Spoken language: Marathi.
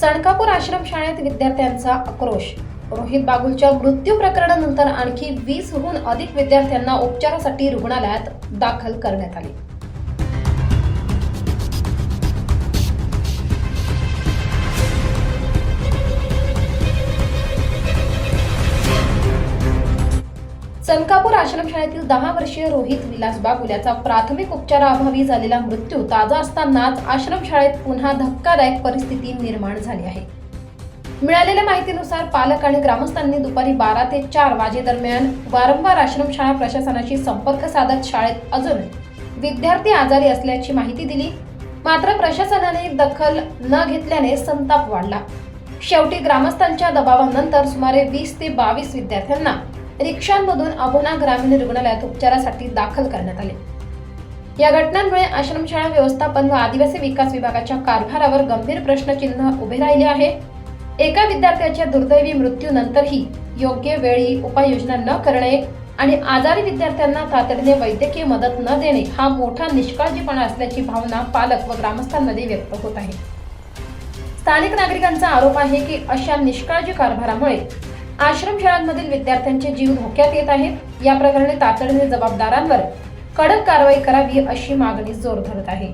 चणकापूर आश्रम शाळेत विद्यार्थ्यांचा आक्रोश. रोहित बागुलच्या मृत्यू प्रकरणानंतर आणखी वीसहून अधिक विद्यार्थ्यांना उपचारासाठी रुग्णालयात दाखल करण्यात आले. चनकापूर आश्रमशाळेतील दहा वर्षीय रोहित विलास बागुल याचा प्राथमिक उपचाराअभावी झालेला मृत्यू ताजा असतानाच आश्रमशाळेत पुन्हा धक्कादायक परिस्थिती निर्माण झाली आहे. मिळालेल्या माहितीनुसार पालक आणि ग्रामस्थांनी दुपारी बारा ते चार वाजेदरम्यान वारंवार आश्रमशाळा प्रशासनाशी संपर्क साधत शाळेत अजून विद्यार्थी आजारी असल्याची माहिती दिली. मात्र प्रशासनाने दखल न घेतल्याने संताप वाढला. शेवटी ग्रामस्थांच्या दबावानंतर सुमारे वीस ते बावीस विद्यार्थ्यांना रिक्षांमधून अबोना ग्रामीण रुग्णालयात उपचारासाठी दाखल करण्यात आले. या घटनांमुळे आश्रमशाळा व्यवस्थापन व आदिवासी विकास विभागाच्या कारभारावर गंभीर प्रश्नचिन्ह उभे राहिले आहे. एका विद्यार्थ्याच्या दुर्दैवी मृत्यूनंतरही योग्य वेळी उपाययोजना न करणे आणि आजारी विद्यार्थ्यांना तातडीने वैद्यकीय मदत न देणे हा मोठा निष्काळजीपणा असल्याची भावना पालक व ग्रामस्थांमध्ये व्यक्त होत आहे. स्थानिक नागरिकांचा आरोप आहे की अशा निष्काळजी कारभारामुळे आश्रमशाळांमधील विद्यार्थ्यांचे जीव धोक्यात येत आहेत. या प्रकरणी तातडीने जबाबदारांवर कडक कारवाई करावी अशी मागणी जोर धरत आहे.